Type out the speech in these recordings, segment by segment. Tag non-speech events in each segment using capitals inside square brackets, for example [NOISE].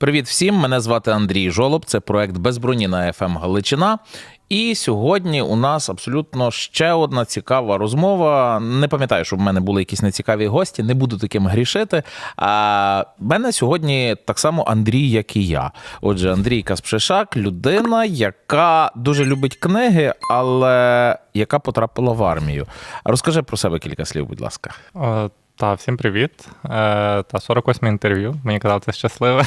Привіт всім! Мене звати Андрій Жолоб. Це проект без броні на ФМ Галичина. І сьогодні у нас абсолютно ще одна цікава розмова. Не пам'ятаю, щоб в мене були якісь нецікаві гості, не буду таким грішити. А мене сьогодні так само Андрій, як і я. Отже, Андрій Каспшишак, людина, яка дуже любить книги, але яка потрапила в армію. Розкажи про себе кілька слів, будь ласка. Та, всім привіт. Е, та 48 інтерв'ю. Мені казали, це щасливе.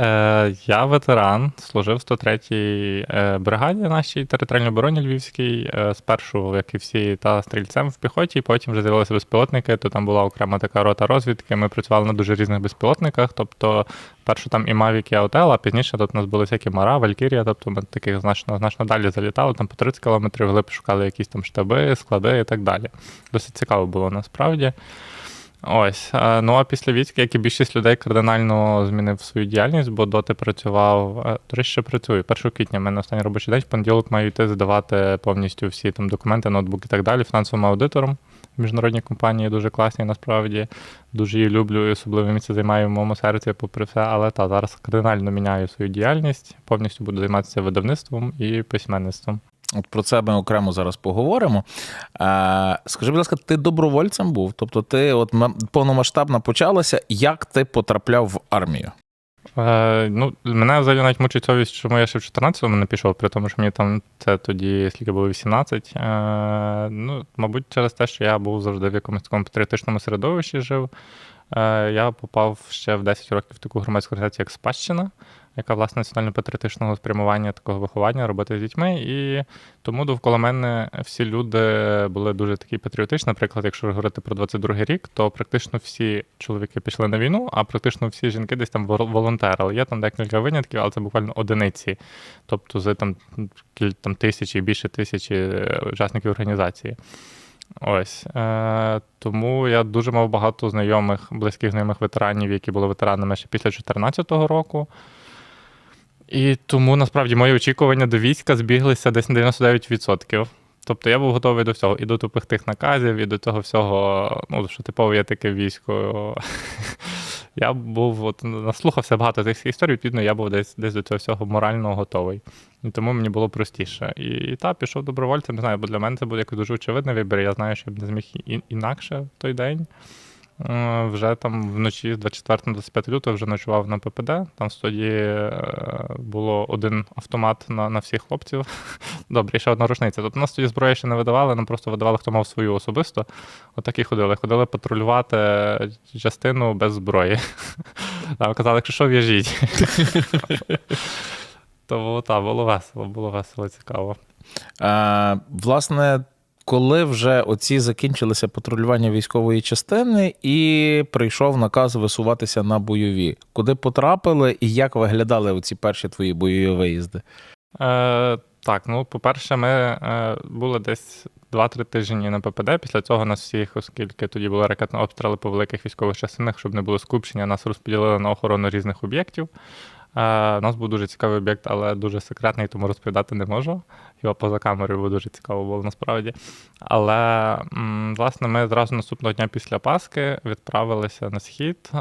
Е, я ветеран, служив 103-й е, бригаді нашій територіальній обороні Львівській. Е, спершу, як і всі, та стрільцем в піхоті, потім вже з'явилися безпілотники, то там була окрема така рота розвідки. Ми працювали на дуже різних безпілотниках. Тобто, першу там і Mavic, і Autel, а пізніше тут у нас були всякі Мара, Валькірія, тобто ми таких значно, значно далі залітали, там по 30 кілометрів глиб шукали якісь там штаби, склади і так далі. Досить цікаво було насправді. Ось. Ну а після війська, як і більшість людей, кардинально змінив свою діяльність, бо доти працював. е, До речі, працюю. 1 квітня в мене останній робочий день. В понеділок маю йти здавати повністю всі там документи, ноутбук і так далі, фінансовим аудитором. Міжнародні компанії дуже класні, насправді. Дуже її люблю і особливе місце займаю в моєму серці, попри все. Але та зараз кардинально міняю свою діяльність. Повністю буду займатися видавництвом і письменництвом. От про це ми окремо зараз поговоримо. Е, скажи, будь ласка, ти добровольцем був? Тобто, ти от повномасштабно почалася. Як ти потрапляв в армію? Е, ну, мене взагалі навіть мучить совість, чому я ще в 14-му не пішов, при тому, що мені там це тоді скільки було 18. Е, ну, мабуть, через те, що я був завжди в якомусь такому патріотичному середовищі жив. Е, я попав ще в 10 років в таку громадську організацію, як Спадщина, яка власне національно-патріотичного спрямування такого виховання, роботи з дітьми. І тому довкола мене всі люди були дуже такі патріотичні. Наприклад, якщо говорити про 22-й рік, то практично всі чоловіки пішли на війну, а практично всі жінки десь там вол- волонтерили. Є там декілька винятків, але це буквально одиниці. Тобто з там, там тисячі, більше тисячі е, учасників організації. Ось е, тому я дуже мав багато знайомих, близьких знайомих ветеранів, які були ветеранами ще після 2014 року. І тому насправді мої очікування до війська збіглися десь на 99%. Тобто я був готовий до всього, і до тупих тих наказів, і до цього всього, ну, що типово є таке військо. [LAUGHS] Я був от наслухався багато цих історій, відповідно, я був десь десь до цього всього морально готовий. І тому мені було простіше. І, і так, пішов добровольцем, не знаю, бо для мене це був якось дуже очевидний вибір. Я знаю, що я б не зміг і, інакше в той день. Е, Вже там вночі з 24 на 25 лютого вже ночував на ППД. Там в студії е, було один автомат на, на всіх хлопців. [LAUGHS] Добре, і ще одна рушниця. Тобто нас тоді зброї ще не видавали, нам просто видавали, хто мав свою особисто. Отак і ходили. Ходили патрулювати частину без зброї. [LAUGHS] Там казали, якщо що, в'яжіть. [LAUGHS] Тому так, було весело, було весело, цікаво. Е, власне, коли вже оці закінчилися патрулювання військової частини, і прийшов наказ висуватися на бойові, куди потрапили і як виглядали оці перші твої бойові виїзди? Е, так, ну, по-перше, ми е, були десь 2-3 тижні на ППД. Після цього нас всіх, оскільки тоді були ракетні обстріли по великих військових частинах, щоб не було скупчення, нас розподілили на охорону різних об'єктів. Е, у нас був дуже цікавий об'єкт, але дуже секретний, тому розповідати не можу. Його поза камерою, бо дуже цікаво було насправді. Але власне ми зразу наступного дня після Пасхи відправилися на схід. Е,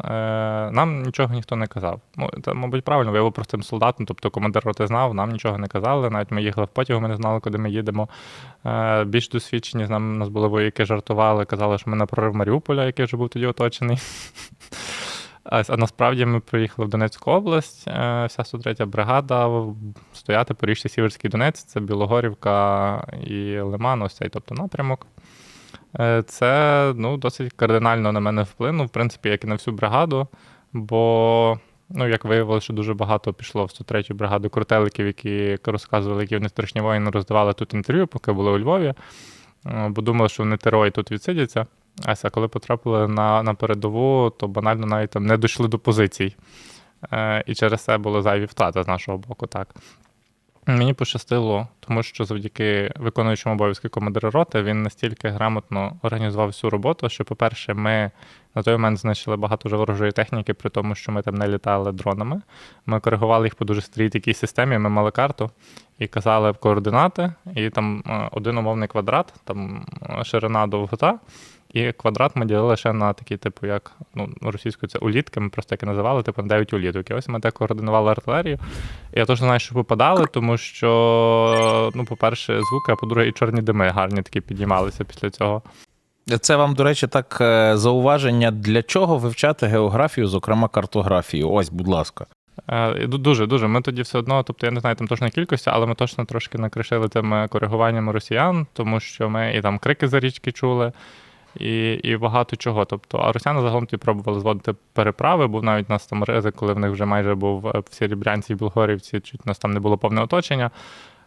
Нам нічого ніхто не казав. Ну, це, мабуть, правильно, бо я був простим солдатом, тобто командир роти знав, нам нічого не казали. Навіть ми їхали в потягу, ми не знали, куди ми їдемо. Е, Більш досвідчені з нами нас були вояки, жартували, казали, що ми на прорив Маріуполя, який вже був тоді оточений. А насправді ми приїхали в Донецьку область, е, вся 103 бригада, стояти по річці Сіверський Донець, це Білогорівка і Лиман, ось цей тобто напрямок. Е, Це ну, досить кардинально на мене вплинув, в принципі, як і на всю бригаду, бо, ну, як виявилося, що дуже багато пішло в 103 бригаду крутеликів, які розказували, які вони страшні воїни, роздавали тут інтерв'ю, поки були у Львові, е, бо думали, що вони терої тут відсидяться. Ася, коли потрапили на, на передову, то банально навіть там не дійшли до позицій. Е, і через це були зайві втрати з нашого боку, так. Мені пощастило, тому що завдяки виконуючому обов'язки командира роти він настільки грамотно організував всю роботу, що, по-перше, ми на той момент знищили багато вже ворожої техніки, при тому, що ми там не літали дронами. Ми коригували їх по дуже старій такій системі. Ми мали карту і казали координати, і там е, один умовний квадрат, там е, ширина довгота. І квадрат ми ділили ще на такі, типу, як ну, російською це улітки, ми просто так і називали, типу 9 уліток. І ось ми так координували артилерію. І я теж знаю, що попадали, тому що, ну, по-перше, звуки, а по-друге, і чорні дими гарні такі піднімалися після цього. Це вам, до речі, так е, зауваження, для чого вивчати географію, зокрема картографію. Ось, будь ласка. Е, Дуже, дуже. Ми тоді все одно, тобто я не знаю там точної кількості, але ми точно трошки накришили тими коригуваннями росіян, тому що ми і там крики за річки чули, і, і багато чого. Тобто, а росіяни загалом ті пробували зводити переправи, був навіть у нас там ризик, коли в них вже майже був е, в Серебрянці і Білгорівці, чуть у нас там не було повне оточення.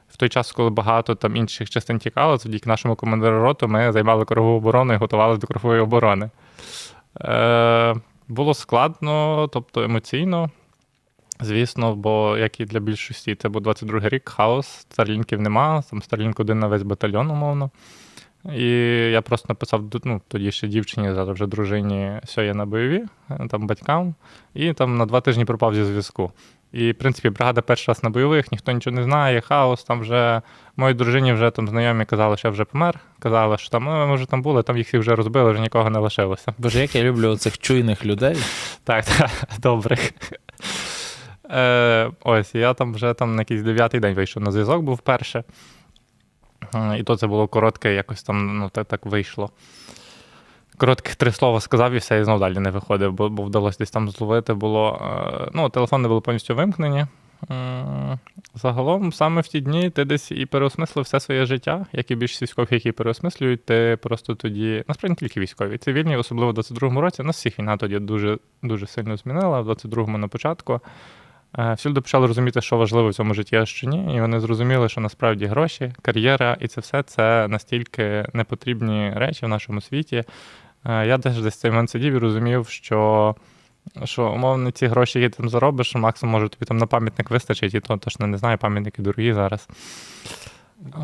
В той час, коли багато там інших частин тікало, завдяки нашому командиру роту ми займали кругову оборону і готувалися до кругової оборони. Е, було складно, тобто емоційно. Звісно, бо як і для більшості, це був 22 рік, хаос, старлінків нема, там старлінк один на весь батальйон, умовно. І я просто написав ну, тоді ще дівчині, зараз вже дружині, що я на бойові, е, там батькам, і там на два тижні пропав зі зв'язку. І, в принципі, бригада перший раз на бойових, ніхто нічого не знає, хаос, там вже моїй дружині вже там знайомі казали, що я вже помер. Казали, що там, ну, ми вже там були, там їх всіх вже розбили, вже нікого не лишилося. Боже, як я люблю цих чуйних людей. Так, [LAUGHS] так, добре. Е, ось, я там вже там на якийсь дев'ятий день вийшов на зв'язок, був перше. Е, І то це було коротке, якось там ну, так, так вийшло. Коротких три слова сказав і все, і знов далі не виходив, бо, бо вдалося десь там зловити було. е, Ну, телефони були повністю вимкнені. Загалом, саме в ті дні ти десь і переосмислив все своє життя, як і більшість військових, які переосмислюють, ти просто тоді, насправді не тільки військові, цивільні, особливо в 22-му році, нас всіх війна тоді дуже, дуже сильно змінила, в 22-му на початку. Е, Всі люди почали розуміти, що важливо в цьому житті, а що ні. І вони зрозуміли, що насправді гроші, кар'єра і це все це настільки непотрібні речі в нашому світі. Е, Я теж десь цей момент сидів і розумів, що, що умовно ці гроші, які ти там заробиш, максимум може тобі там на пам'ятник вистачить, і то точно не знаю, пам'ятники дорогі зараз.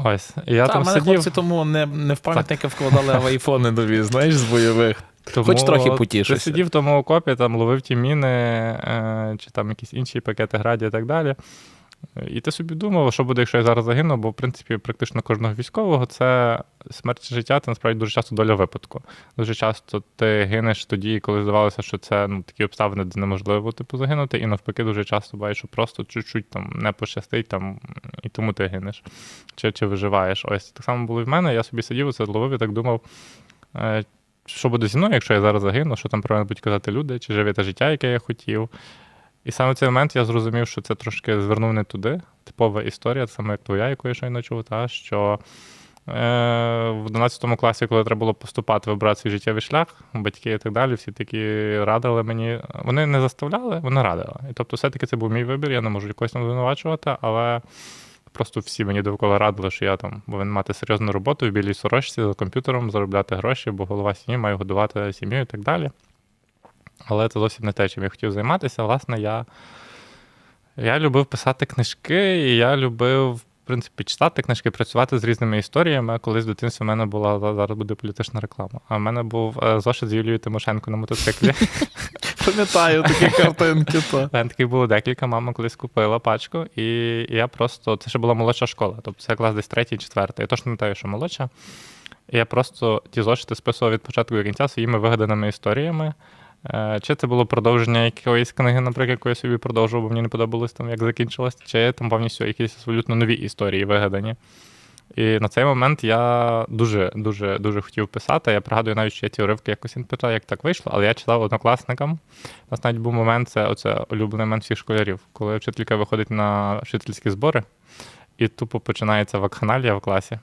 Ось. І я Та, там мене сидів. хлопці тому не, не в пам'ятники вкладали, а в айфони нові, знаєш, з бойових. Тому Хоч трохи Ти потішишся. сидів в тому окопі, там ловив ті міни, е, чи там якісь інші пакети граді і так далі. І ти собі думав, що буде, якщо я зараз загину, бо в принципі практично кожного військового це смерть чи життя, це насправді дуже часто доля випадку. Дуже часто ти гинеш тоді, коли здавалося, що це ну, такі обставини, де неможливо типу, загинути, і навпаки, дуже часто буває, що просто чуть-чуть там не пощастить, там, і тому ти гинеш, чи, чи виживаєш. Ось так само було і в мене. Я собі сидів, це ловив і так думав. Що буде зі мною, якщо я зараз загину, що там про мене будуть казати люди, чи живе те життя, яке я хотів. І саме в цей момент я зрозумів, що це трошки звернув не туди. Типова історія, саме як твоя, яку я щойно чув, та, що е, в 11 класі, коли треба було поступати, вибрати свій життєвий шлях, батьки і так далі, всі такі радили мені. Вони не заставляли, вони радили. І тобто, все-таки це був мій вибір, я не можу якось там звинувачувати, але просто всі мені довкола радили, що я там повинен мати серйозну роботу в білій сорочці за комп'ютером, заробляти гроші, бо голова сім'ї має годувати сім'ю і так далі. Але це зовсім не те, чим я хотів займатися. Власне, я, я любив писати книжки, і я любив, в принципі, читати книжки, працювати з різними історіями. Колись в дитинстві в мене була зараз буде політична реклама. А в мене був е, зошит з Юлією Тимошенко на мотоциклі. [LAUGHS] Пам'ятаю такі картинки. Та. Та, Таких було декілька. Мама колись купила пачку, і я просто це ще була молодша школа. Тобто це клас десь третій, четвертий. Я точно пам'ятаю, що молодша. І я просто ті зошити списував від початку до кінця своїми вигаданими історіями. Е, Чи це було продовження якоїсь книги, наприклад, яку я собі продовжував, бо мені не подобалось там, як закінчилось, чи там повністю якісь абсолютно нові історії вигадані. І на цей момент я дуже дуже дуже хотів писати. Я пригадую навіть, що я ці уривки якось питав, як так вийшло, але я читав однокласникам. У нас навіть був момент, це оце улюблений момент всіх школярів, коли вчителька виходить на вчительські збори, і тупо починається вакханалія в класі.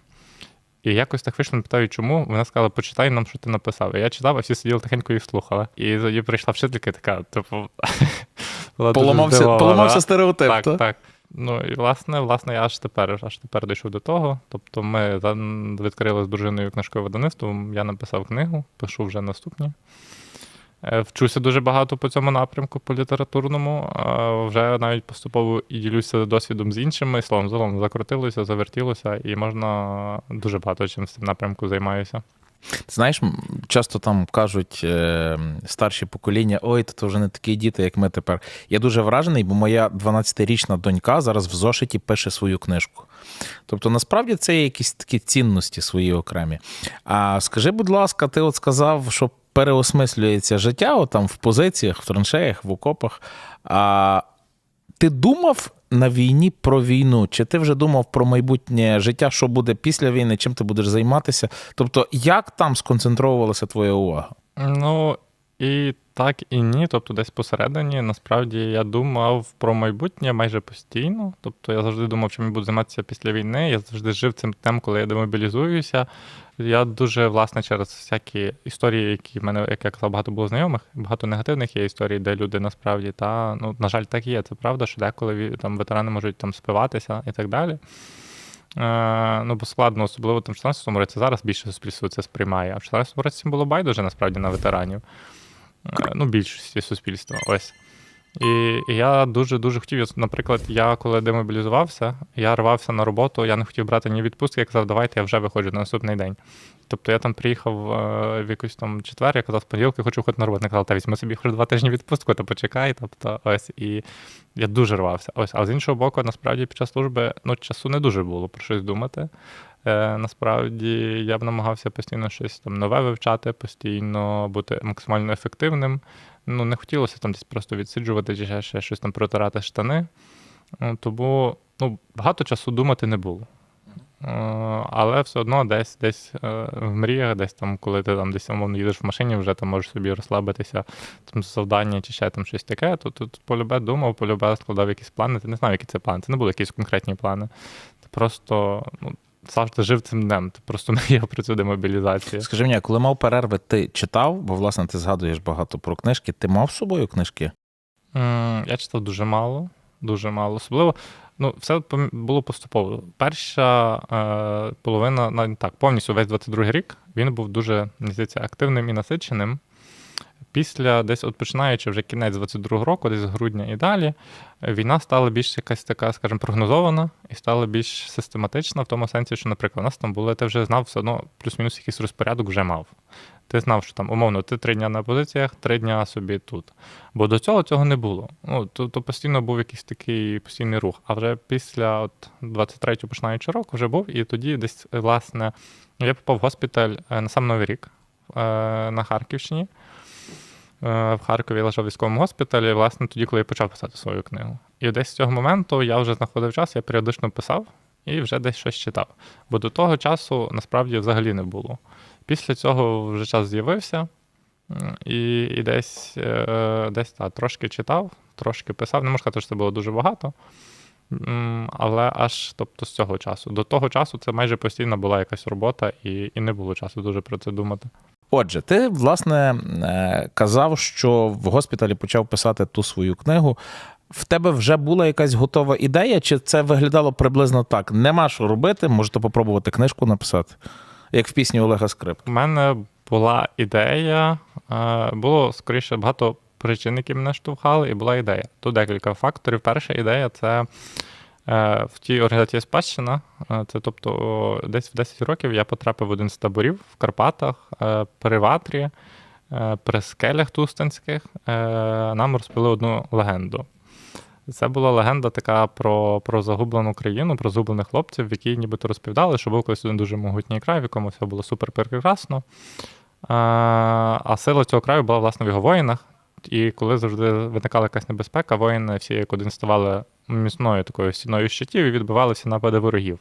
І якось так вийшло, не питаю, чому. Вона сказала, почитай нам, що ти написав. І я читав, а всі сиділи тихенько і слухали. І тоді прийшла вчителька, така, типу, [LAUGHS] Поламався, стереотип. Так, та? так. Ну і власне, власне, я аж тепер аж тепер дійшов до того. Тобто, ми відкрили з дружиною книжкове видавництво. Я написав книгу, пишу вже наступні. Е, Вчуся дуже багато по цьому напрямку, по літературному. Вже навіть поступово і ділюся досвідом з іншими. Словом, загалом закрутилося, завертілося, і можна дуже багато чим з цим напрямку займаюся. Знаєш, часто там кажуть е, старші покоління: ой, то вже не такі діти, як ми тепер. Я дуже вражений, бо моя 12-річна донька зараз в зошиті пише свою книжку. Тобто, насправді це є якісь такі цінності свої окремі. А скажи, будь ласка, ти от сказав, що переосмислюється життя от там в позиціях, в траншеях, в окопах. А ти думав на війні про війну? Чи ти вже думав про майбутнє життя, що буде після війни, чим ти будеш займатися? Тобто, як там сконцентровувалася твоя увага? Ну і так, і ні. Тобто, десь посередині, насправді я думав про майбутнє майже постійно. Тобто я завжди думав, чим я буду займатися після війни. Я завжди жив цим тем, коли я демобілізуюся. Я дуже, власне, через всякі історії, які в мене, як я казав, багато було знайомих, багато негативних є історій, де люди насправді та ну, на жаль, так і є. Це правда, що деколи там ветерани можуть там спиватися і так далі. Е, ну, бо складно, особливо там в 14 році. Зараз більше суспільство це сприймає. А в 14 році було байдуже насправді на ветеранів. Е, ну, більшості суспільства. Ось. І, і я дуже-дуже хотів, наприклад, я коли демобілізувався, я рвався на роботу, я не хотів брати ні відпустки, я казав, давайте я вже виходжу на наступний день. Тобто я там приїхав е, в якийсь там четвер, я казав, з понеділка хочу ходити на роботу. Я казав, та візьми собі хоч два тижні відпустку, то почекай. Тобто, ось, і я дуже рвався. Ось, а з іншого боку, насправді під час служби ну, часу не дуже було про щось думати. Е, насправді я б намагався постійно щось там нове вивчати, постійно бути максимально ефективним. Ну, не хотілося там десь просто відсиджувати чи ще, щось там протирати штани. Ну, Тому ну, багато часу думати не було. Е, Але все одно десь десь е, в мріях, десь там, коли ти там десь умовно їдеш в машині, вже там можеш собі розслабитися там завдання чи ще там щось таке, то тут полюбе думав, полюбе складав якісь плани. Ти не знав, які це плани. Це не були якісь конкретні плани. Ти просто ну, завжди жив цим днем. Ти просто [LAUGHS] мріяв про цю демобілізацію. Скажи мені, коли мав перерви, ти читав? Бо, власне, ти згадуєш багато про книжки. Ти мав з собою книжки? М, Я читав дуже мало, дуже мало. Особливо, ну, все було поступово. Перша е, половина, навіть так, повністю весь 22 рік, він був дуже, мені здається, активним і насиченим. Після десь, от починаючи вже кінець 22-го року, десь з грудня і далі, е, війна стала більш якась така, скажімо, прогнозована і стала більш систематична в тому сенсі, що, наприклад, у нас там було, ти вже знав все одно, плюс-мінус якийсь розпорядок вже мав. Ти знав, що там, умовно, ти три дня на позиціях, три дня собі тут. Бо до цього цього не було. Ну, то, то постійно був якийсь такий постійний рух. А вже після от 23-го починаючи року вже був, і тоді десь, власне, я попав в госпіталь е, на сам Новий рік е, на Харківщині. Е, В Харкові лежав в військовому госпіталі, власне, тоді, коли я почав писати свою книгу. І десь з цього моменту я вже знаходив час, я періодично писав і вже десь щось читав. Бо до того часу насправді взагалі не було. Після цього вже час з'явився, і, і десь, е, десь та, трошки читав, трошки писав. Не можу сказати, що це було дуже багато. Але аж тобто, з цього часу. До того часу це майже постійно була якась робота, і, і не було часу дуже про це думати. Отже, ти, власне, е, казав, що в госпіталі почав писати ту свою книгу. В тебе вже була якась готова ідея, чи це виглядало приблизно так? Нема що робити, можете попробувати книжку написати, як в пісні Олега Скрипки. У мене була ідея, е, було скоріше багато причин, які мене штовхали, і була ідея. Тут декілька факторів. Перша ідея це в тій організації спадщина. Е, Це тобто десь в 10 років я потрапив в один з таборів в Карпатах, е, при Ватрі, е, при скелях Тустанських. Е, Нам розповіли одну легенду. Це була легенда така про, про загублену країну, про загублених хлопців, в якій нібито розповідали, що був колись один дуже могутній край, в якому все було супер прекрасно. А сила цього краю була власне в його воїнах. І коли завжди виникала якась небезпека, воїни всі як один ставали міцною такою стіною щитів і відбивалися напади ворогів.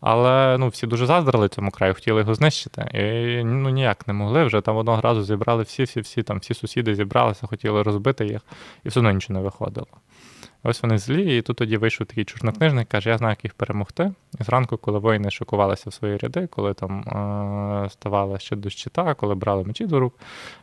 Але ну, всі дуже заздрили цьому краю, хотіли його знищити. І ну, ніяк не могли вже. Там одного разу зібрали всі, всі, всі, там всі сусіди зібралися, хотіли розбити їх, і все одно нічого не виходило. Ось вони злі, і тут тоді вийшов такий чорнокнижник, каже, я знаю, як їх перемогти. І зранку, коли воїни шокувалися в свої ряди, коли там е- ставали ще до щита, коли брали мечі до рук,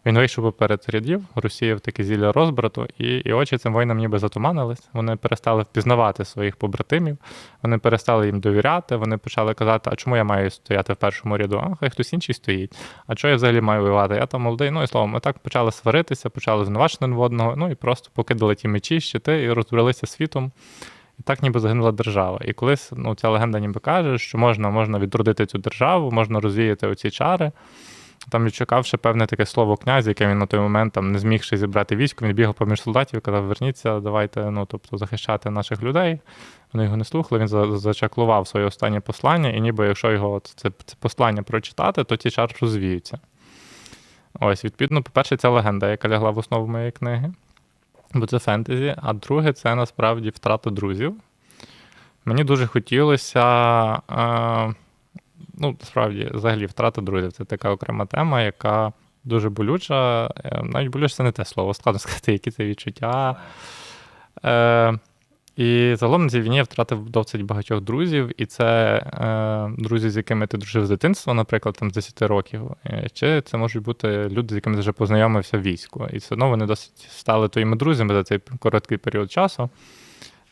він вийшов поперед рядів, розсіяв таке зілля розбрату, і, і очі цим воїнам ніби затуманились. Вони перестали впізнавати своїх побратимів, вони перестали їм довіряти, вони почали казати, а чому я маю стояти в першому ряду? А хай хтось інший стоїть. А чого я взагалі маю воювати? Я там молодий. Ну і словом, ми так почали сваритися, почали звинувачити одного, ну і просто покидали ті мечі, щити і розбралися світом. І так ніби загинула держава. І колись ну, ця легенда ніби каже, що можна, можна відродити цю державу, можна розвіяти оці чари. Там відчекавши певне таке слово князь, яке він на той момент там не змігши зібрати військо, він бігав поміж солдатів і казав: верніться, давайте ну, тобто, захищати наших людей. Вони його не слухали, він за- зачаклував своє останнє послання, і ніби якщо його це, це послання прочитати, то ті чари розвіються. Ось, відповідно, по-перше, ця легенда, яка лягла в основу моєї книги, бо це фентезі. А друге, це насправді втрата друзів. Мені дуже хотілося. Е, ну, справді, взагалі, втрата друзів це така окрема тема, яка дуже болюча. Е, Навіть болюче це не те слово, складно сказати, які це відчуття. Е, і загалом на цій війні я втратив досить багатьох друзів, і це е, друзі, з якими ти дружив з дитинства, наприклад, там з 10 років. Е, Чи це можуть бути люди, з якими ти вже познайомився в війську. І все одно вони досить стали твоїми друзями за цей короткий період часу.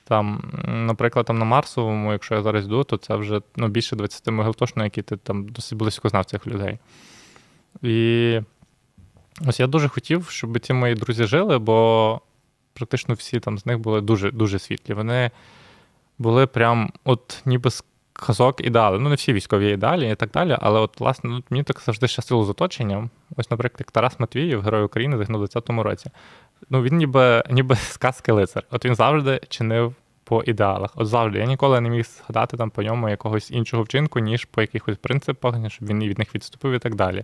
Там, наприклад, там на Марсовому, якщо я зараз йду, то це вже ну, більше 20 могил точно, які ти там досить близько знав цих людей. І ось я дуже хотів, щоб ці мої друзі жили, бо практично всі там з них були дуже, дуже світлі. Вони були прям, от ніби казок ідеали. Ну, не всі військові ідеалі і так далі, але от, власне, ну, мені так завжди щастило з оточенням. Ось, наприклад, як Тарас Матвіїв, герой України, загинув у 20-му році. Ну, він ніби, ніби сказки лицар. От він завжди чинив по ідеалах. От завжди. Я ніколи не міг згадати там по ньому якогось іншого вчинку, ніж по якихось принципах, щоб він від них відступив і так далі.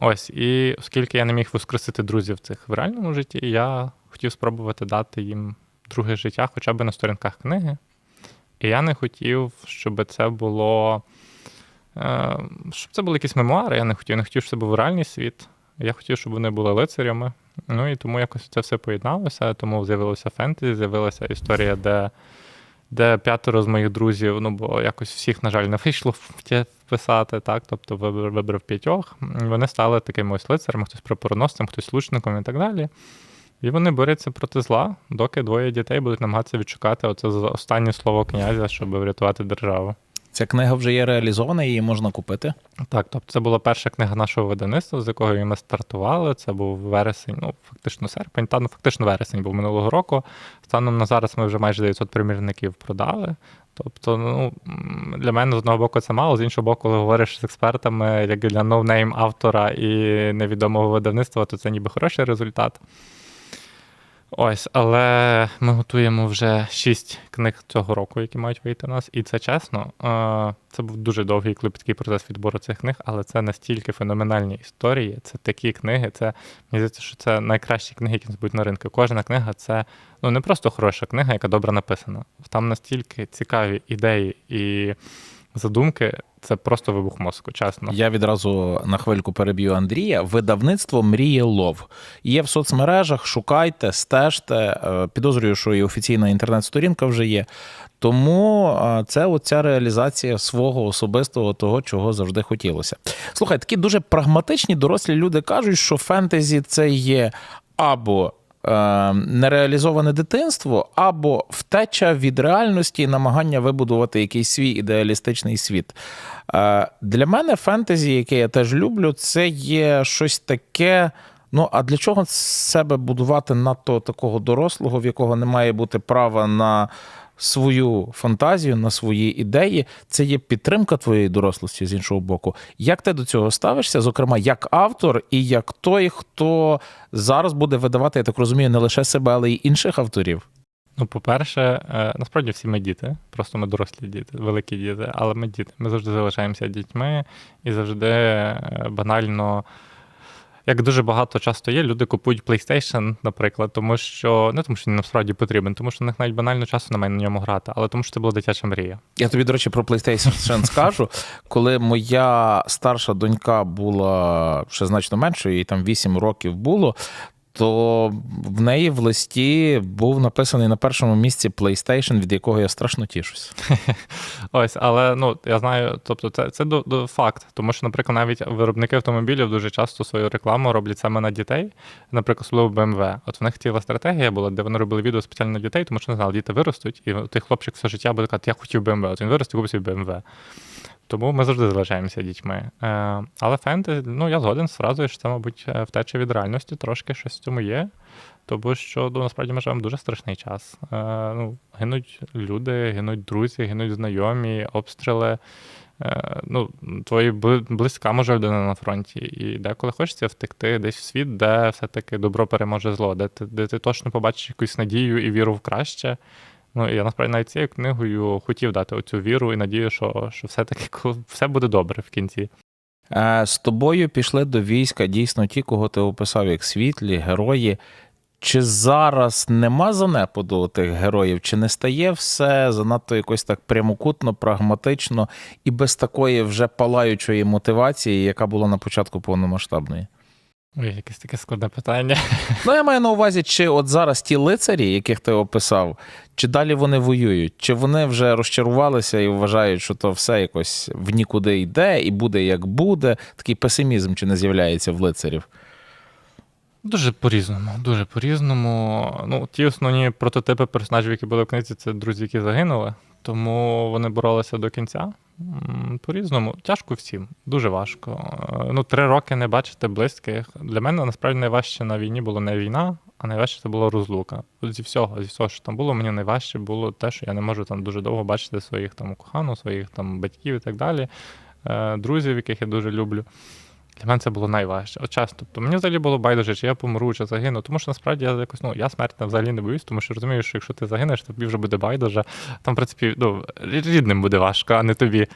Ось, і оскільки я не міг воскресити друзів цих в реальному житті, я хотів спробувати дати їм друге життя хоча б на сторінках книги. І я не хотів, щоб це було. е, Щоб це були якісь мемуари, я не хотів, не хотів, щоб це був реальний світ. Я хотів, щоб вони були лицарями. Ну і тому якось це все поєдналося. Тому з'явилося фентезі, з'явилася історія, де, де п'ятеро з моїх друзів, ну бо якось всіх, на жаль, не вийшло вписати, так? Тобто вибрав п'ятьох. Вони стали такими ось лицарями, хтось прапороносцем, хтось лучником і так далі. І вони борються проти зла, доки двоє дітей будуть намагатися відшукати оце останнє слово князя, щоб врятувати державу. Ця книга вже є реалізована, її можна купити. Так, тобто це була перша книга нашого видавництва, з якої ми стартували. Це був вересень, ну фактично серпень, та ну фактично вересень був минулого року. Станом на зараз ми вже майже 900 примірників продали. Тобто, ну для мене з одного боку це мало, з іншого боку, коли говориш з експертами, як для ноунейм автора і невідомого видавництва, то це ніби хороший результат. Ось, але ми готуємо вже шість книг цього року, які мають вийти у нас. І це чесно, це був дуже довгий клопіткий процес відбору цих книг, але це настільки феноменальні історії. Це такі книги. Це мені здається, що це найкращі книги, які будуть на ринку. Кожна книга це ну не просто хороша книга, яка добре написана. Там настільки цікаві ідеї і задумки. Це просто вибух мозку, чесно. Я відразу на хвильку переб'ю Андрія. Видавництво Мріє Лов. Є в соцмережах, шукайте, стежте. Е, Підозрюю, що і офіційна інтернет-сторінка вже є. Тому е, це оця реалізація свого особистого того, чого завжди хотілося. Слухай, такі дуже прагматичні дорослі люди кажуть, що фентезі це є або нереалізоване дитинство, або втеча від реальності і намагання вибудувати якийсь свій ідеалістичний світ. Е, Для мене фентезі, яке я теж люблю, це є щось таке. Ну, а для чого себе будувати надто такого дорослого, в якого не має бути права на свою фантазію, на свої ідеї? Це є підтримка твоєї дорослості з іншого боку. Як ти до цього ставишся, зокрема, як автор і як той, хто зараз буде видавати, я так розумію, не лише себе, але й інших авторів? Ну, по-перше, е, насправді всі ми діти, просто ми дорослі діти, великі діти, але ми діти. Ми завжди залишаємося дітьми і завжди е, банально. Як дуже багато часто є, люди купують PlayStation, наприклад, тому що не тому, що він насправді потрібен, тому що в них навіть банально часу немає на ньому грати, але тому, що це була дитяча мрія. Я тобі, до речі, про PlayStation [LAUGHS] скажу. Коли моя старша донька була ще значно меншою, їй там 8 років було. То в неї в листі був написаний на першому місці PlayStation, від якого я страшно тішусь. [LAUGHS] Ось, але ну я знаю, тобто це, це до, до факт, тому що, наприклад, навіть виробники автомобілів дуже часто свою рекламу роблять саме на дітей, наприклад, особливо BMW. От в них ціла стратегія була, де вони робили відео спеціально на дітей, тому що не знали, діти виростуть, і той хлопчик все життя буде казати, я хотів BMW. От він виросте, купив собі BMW. Тому ми завжди залишаємося дітьми. Е, але фентезі, ну я згоден з фразою, що це, мабуть, е, втеча від реальності, трошки щось в цьому є. Тому що ну, насправді ми живемо дуже страшний час. Е, ну, гинуть люди, гинуть друзі, гинуть знайомі, обстріли. Е, ну, твої близька може людина на фронті. І деколи хочеться втекти десь в світ, де все-таки добро переможе зло, де ти, де ти точно побачиш якусь надію і віру в краще. Ну, я насправді навіть цією книгою хотів дати оцю віру і надію, що, що все-таки [LAUGHS] все буде добре в кінці. Е, З тобою пішли до війська дійсно ті, кого ти описав як світлі, герої. Чи зараз нема занепаду тих героїв? Чи не стає все занадто якось так прямокутно, прагматично і без такої вже палаючої мотивації, яка була на початку повномасштабної? Ой, якесь таке складне питання. [LAUGHS] Ну, я маю на увазі, чи от зараз ті лицарі, яких ти описав, чи далі вони воюють, чи вони вже розчарувалися і вважають, що то все якось в нікуди йде і буде як буде. Такий песимізм чи не з'являється в лицарів? Дуже по-різному, дуже по-різному. Ну, ті основні прототипи персонажів, які були в книзі, це друзі, які загинули, тому вони боролися до кінця. По-різному. Тяжко всім, дуже важко. Е, Ну, три роки не бачити близьких. Для мене насправді найважче на війні було не війна, а найважче це була розлука. Зі всього, зі всього, що там було, мені найважче було те, що я не можу там дуже довго бачити своїх там кохану, своїх там батьків і так далі, е, друзів, яких я дуже люблю. Для мене це було найважче. От часто. Тобто мені взагалі було байдуже, чи я помру, чи загину. Тому що насправді я якось, ну, я смерті взагалі не боюсь, тому що розумію, що якщо ти загинеш, то тобі вже буде байдуже. Там, в принципі, ну, рідним буде важко, а не тобі.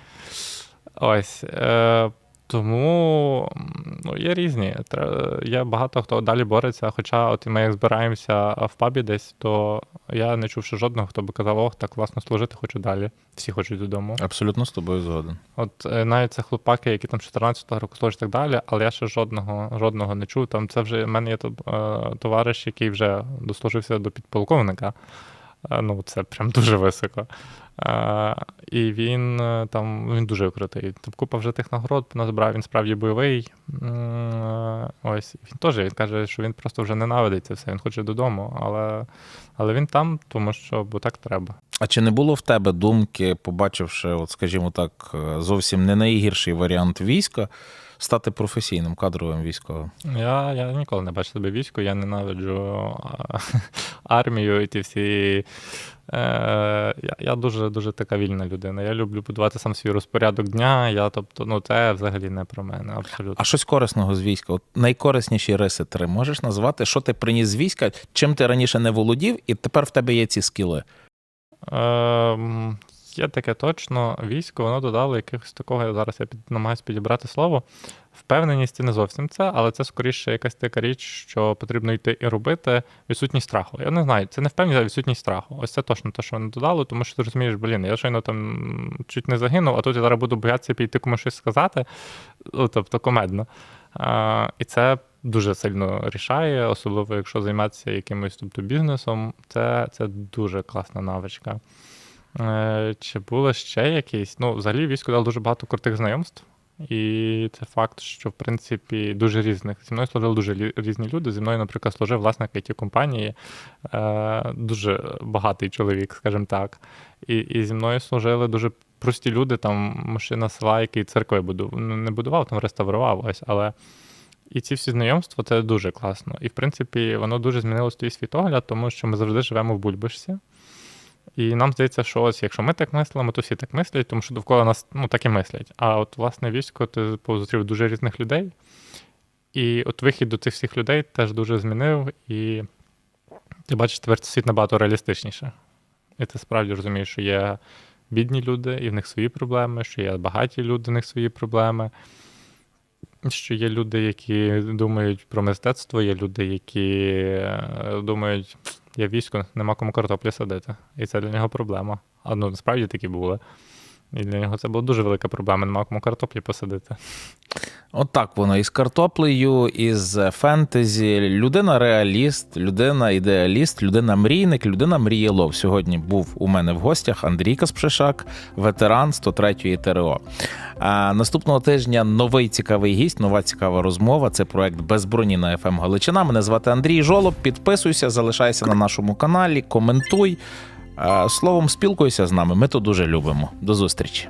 Ось. Е, тому ну, є різні. Тре- Є багато хто далі бореться. Хоча, от ми як збираємося в пабі десь, то я не чув ще жодного, хто би казав, ох, так класно служити, хочу далі. Всі хочуть додому. Абсолютно з тобою згоден. От е, навіть це хлопаки, які там 14 року служать і так далі, але я ще жодного, жодного не чув. Там це вже в мене є е, товариш, який вже дослужився до підполковника. Ну, це прям [LAUGHS] дуже високо. Е, і він е, там він дуже крутий. Там купа вже тих нагород назбирав, він справді бойовий. Ось він теж він каже, що він просто вже ненавидить це все, він хоче додому, але, але він там, тому що бо так треба. А чи не було в тебе думки, побачивши, от, скажімо так, е, зовсім не найгірший варіант війська, стати професійним кадровим військовим? Я, я ніколи не бачив себе війську, я ненавиджу [LAUGHS] армію і ті всі. Е, я, я дуже дуже така вільна людина. Я люблю будувати сам свій розпорядок дня. Я, тобто, ну це взагалі не про мене, абсолютно. А щось корисного з війська? От найкорисніші риси три можеш назвати, що ти приніс з війська, чим ти раніше не володів, і тепер в тебе є ці скіли. Ем, є таке точно. Військо, воно додало якихось такого, зараз я під, намагаюся підібрати слово. Впевненість не зовсім це, але це скоріше якась така річ, що потрібно йти і робити. Відсутність страху. Я не знаю, це не впевненість, а відсутність страху. Ось це точно те, що воно додало, тому що ти розумієш, блін, я щойно там чуть не загинув, а тут я зараз буду боятися піти комусь щось сказати. Ну, тобто комедно. А, і це дуже сильно рішає, особливо якщо займатися якимось тобто, бізнесом. Це, це дуже класна навичка. Е, чи було ще якісь? Ну, взагалі, військо дало дуже багато крутих знайомств. І це факт, що в принципі дуже різних. Зі мною служили дуже різні люди. Зі мною, наприклад, служив власник it компанії, е, дуже багатий чоловік, скажімо так. І, і зі мною служили дуже прості люди, там машина села, який церкви будував. Ну, не будував, там реставрував ось, але. І ці всі знайомства це дуже класно. І в принципі, воно дуже змінило свій світогляд, тому що ми завжди живемо в бульбашці. І нам здається, що ось якщо ми так мислимо, то всі так мислять, тому що довкола нас ну, так і мислять. А от власне військо ти зустрів дуже різних людей. І от вихід до цих всіх людей теж дуже змінив, і ти бачиш тепер світ набагато реалістичніше. І ти справді розумієш, що є бідні люди, і в них свої проблеми, що є багаті люди, в них свої проблеми. Що є люди, які думають про мистецтво, є люди, які е, думають, я військо, нема кому картоплі садити. І це для нього проблема. А ну насправді такі були. І для нього це була дуже велика проблема, нема кому картоплі посадити. От воно із картоплею, із фентезі. Людина реаліст, людина ідеаліст, людина мрійник, людина мрієлов. Сьогодні був у мене в гостях Андрій Каспшишак, ветеран 103-ї ТРО. А наступного тижня новий цікавий гість, нова цікава розмова. Це проект без броні на ФМ Галичина. Мене звати Андрій Жолоб. Підписуйся, залишайся на нашому каналі, коментуй. Словом, спілкуйся з нами. Ми то дуже любимо. До зустрічі.